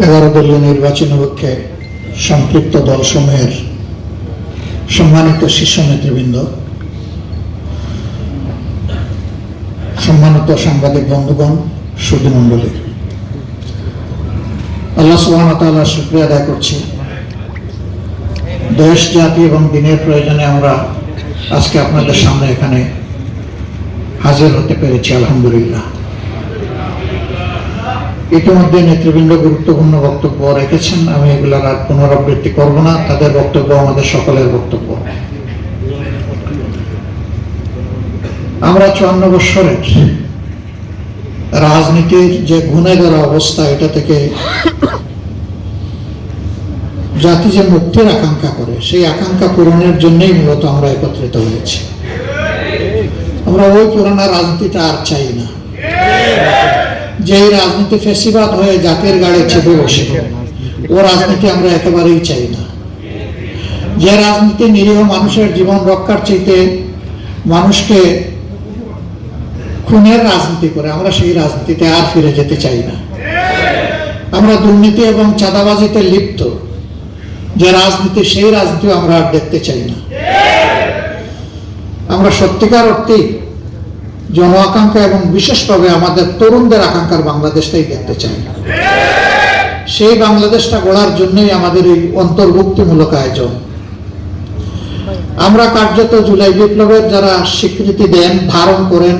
এগারো দলীয় নির্বাচনী পক্ষে সম্পৃক্ত দলসমূহের সম্মানিত শীর্ষ নেতৃবৃন্দ, সম্মানিত সাংবাদিক বন্ধুগণ সুধীমণ্ডলী আল্লাহ সুবাহ তাল্লাহ শুক্রিয়া আদায় করছি। দেশ, জাতি এবং দিনের প্রয়োজনে আমরা আজকে আপনাদের সামনে এখানে হাজির হতে পেরেছি, আলহামদুলিল্লাহ। ইতিমধ্যে নেতৃবৃন্দ গুরুত্বপূর্ণ বক্তব্য রেখেছেন। আমি এগুলার আর পুনরাবৃত্তি করব না। তাদের বক্তব্য আমাদের সকলের বক্তব্য। আমরা চুয়ান্ন বৎসরের রাজনীতির যে গুণে ধরা অবস্থা, এটা থেকে জাতি যে মুক্তির আকাঙ্ক্ষা করে, সেই আকাঙ্ক্ষা পূরণের জন্যই মূলত আমরা একত্রিত হয়েছি। আমরা ওই পুরানা রাজনীতিটা আর চাই না। যে এই রাজনীতি ফেসিবাদ হয়ে জাতির গাড়ি চেপে বসে, ও রাজনীতি আমরা একেবারেই চাই না। যে রাজনীতি নিরীহ মানুষের জীবন রক্ষার চাইতে মানুষকে খুনের রাজনীতি করে, আমরা সেই রাজনীতিতে আর ফিরে যেতে চাই না। আমরা দুর্নীতি এবং চাঁদাবাজিতে লিপ্ত, যে রাজনীতি, সেই রাজনীতি আমরা আর দেখতে চাই না। আমরা সত্যিকার অর্থেই জন আকাঙ্ক্ষা এবং বিশেষভাবে আমাদের তরুণদের আকাঙ্ক্ষার বাংলাদেশটাই দেখতে চাই। সেই বাংলাদেশটা গড়ার জন্যই আমাদের এই অন্তর্ভুক্তিমূলক আয়োজন। আমরা কার্যত জুলাই বিপ্লবের যারা স্বীকৃতি দেন, ধারণ করেন,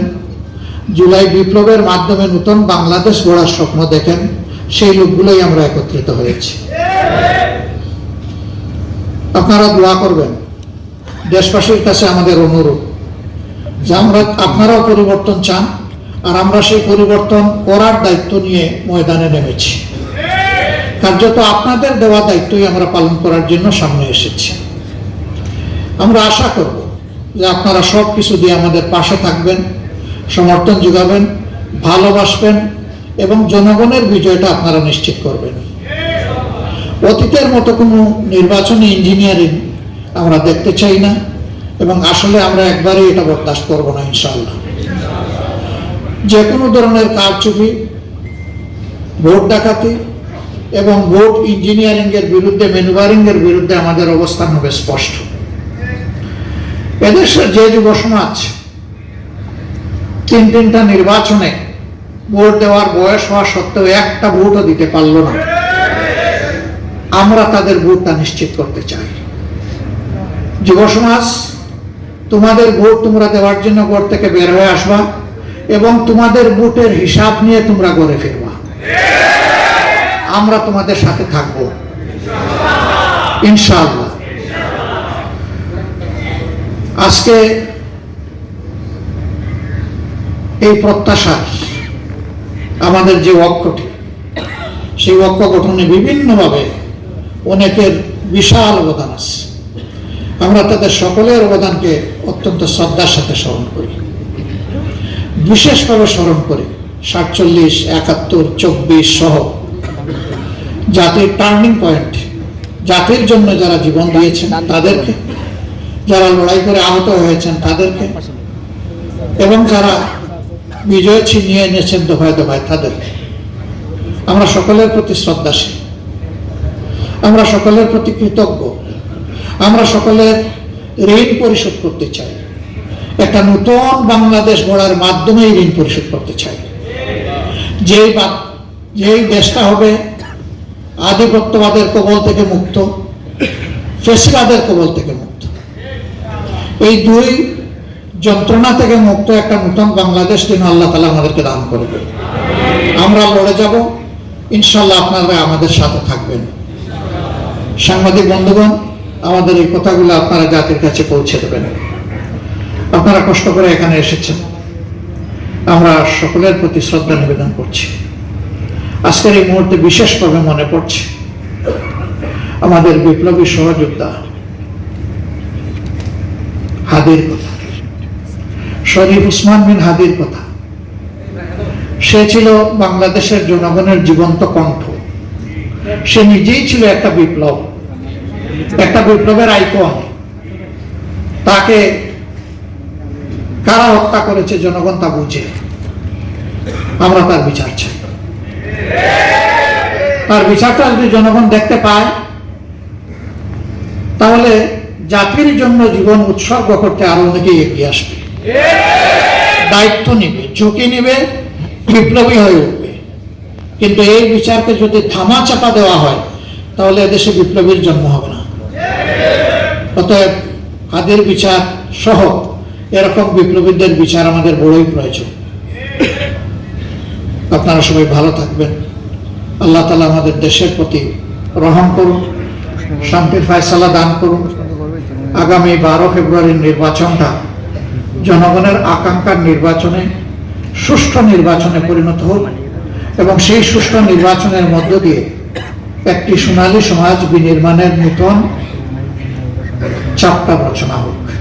জুলাই বিপ্লবের মাধ্যমে নতুন বাংলাদেশ গড়ার স্বপ্ন দেখেন, সেই লোকগুলোই আমরা একত্রিত হয়েছি। আপনারা দোয়া করবেন। দেশবাসীর কাছে আমাদের অনুরোধ। যে আমরা আপনারাও পরিবর্তন চান, আর আমরা সেই পরিবর্তন করার দায়িত্ব নিয়ে ময়দানে নেমেছি। কার্যত আপনাদের দেওয়া দায়িত্বই আমরা পালন করার জন্য সামনে এসেছি। আমরা আশা করব যে আপনারা সব কিছু দিয়ে আমাদের পাশে থাকবেন, সমর্থন যোগাবেন, ভালোবাসবেন, এবং জনগণের বিজয়টা আপনারা নিশ্চিত করবেন। অতীতের মতো কোনো নির্বাচনী ইঞ্জিনিয়ারিং আমরা দেখতে চাই না। এবং আসলে আমরা একবারেই এটা বরদাস্ত করব না, ইনশাআল্লাহ। যে কোনো ধরনের কারচুপি ভোট ডাকাতি এবং ভোট ইঞ্জিনিয়ারিং এর বিরুদ্ধে ম্যানুভারিং এর বিরুদ্ধে আমাদের অবস্থান হবে স্পষ্ট। এদেশের যে যুব সমাজ তিন তিনটা নির্বাচনে ভোট দেওয়ার বয়স হওয়া সত্ত্বেও একটা ভোটও দিতে পারল না। আমরা তাদের ভোটটা নিশ্চিত করতে চাই। যুব সমাজ তোমাদের ভোট তোমরা দেওয়ার জন্য ঘর থেকে বের হয়ে আসবা এবং তোমাদের ভোটের হিসাব নিয়ে তোমরা গড়ে ফিরবা। আমরা তোমাদের সাথে থাকব। ইনশাআল্লাহ। আজকে এই প্রত্যাশা আমাদের যে অক্ষটি সেই অক্ষ গঠনে বিভিন্নভাবে অনেকের বিশাল অবদান আছে। আমরা তাদের সকলের অবদানকে অত্যন্ত শ্রদ্ধার সাথে স্মরণ করি। বিশেষভাবে স্মরণ করি, সাতচল্লিশ, একাত্তর, চব্বিশ সহ জাতির টার্নিং পয়েন্ট, জাতির জন্য যারা জীবন দিয়েছেন তাদেরকে, যারা লড়াই করে আহত হয়েছেন তাদেরকে, এবং যারা বিজয় ছিনিয়ে এনেছেন দফায় দফায় তাদেরকে। আমরা সকলের প্রতি শ্রদ্ধাশীল। আমরা সকলের প্রতি কৃতজ্ঞ। আমরা সকলের ঋণ পরিশোধ করতে চাই। একটা নতুন বাংলাদেশ গড়ার মাধ্যমে ঋণ পরিশোধ করতে চাই। যেই যেই দেশটা হবে আধিপত্যবাদের কবল থেকে মুক্ত, ফেসিবাদের কবল থেকে মুক্ত। এই দুই যন্ত্রণা থেকে মুক্ত একটা নতুন বাংলাদেশ যেন আল্লাহ তালা আমাদেরকে দান করবে আমরা লড়ে যাব, ইনশাল্লাহ আপনারা আমাদের সাথে থাকবেন। সাংবাদিক বন্ধুগণ আমাদের এই কথাগুলো আপনারা জাতির কাছে পৌঁছে দেবেন। আপনারা কষ্ট করে এখানে এসেছেন। আমরা সকলের প্রতি শ্রদ্ধা নিবেদন করছি। আজকের এই মুহূর্তে বিশেষভাবে মনে পড়ছে আমাদের বিপ্লবী সহযোদ্ধা হাদির কথা। শরীফ উসমান বিন হাদির কথা। সে ছিল বাংলাদেশের জনগণের জীবন্ত কণ্ঠ। সে নিজেই ছিল একটা বিপ্লব। একটা বিপ্লবের আইকন। তাকে কারা হত্যা করেছে জনগণ তা বুঝে। আমরা তার বিচার চাই। তার বিচারটা যদি জনগণ দেখতে পায়, তাহলে জাতির জন্য জীবন উৎসর্গ করতে আরও অনেকেই এগিয়ে আসবে। দায়িত্ব নেবে, ঝুঁকি নেবে, বিপ্লবী হয়ে উঠবে। কিন্তু এই বিচারকে যদি থামা চাপা দেওয়া হয়, তাহলে এদেশে বিপ্লবীর জন্ম হবে অতএব হাদের বিচার সহ এরকম বিপ্লবীদের বিচার আমাদের বড়ই প্রয়োজন। আপনারা সবাই ভালো থাকবেন। আল্লাহ তালা আমাদের দেশের প্রতি রহম করুন, শান্তির ফয়সালা দান করুন। আগামী বারো ফেব্রুয়ারির নির্বাচনটা জনগণের আকাঙ্ক্ষার নির্বাচনে, সুষ্ঠু নির্বাচনে পরিণত হোক এবং সেই সুষ্ঠু নির্বাচনের মধ্য দিয়ে একটি সোনালী সমাজ বিনির্মাণের নূতন চাপটা রচনা হোক।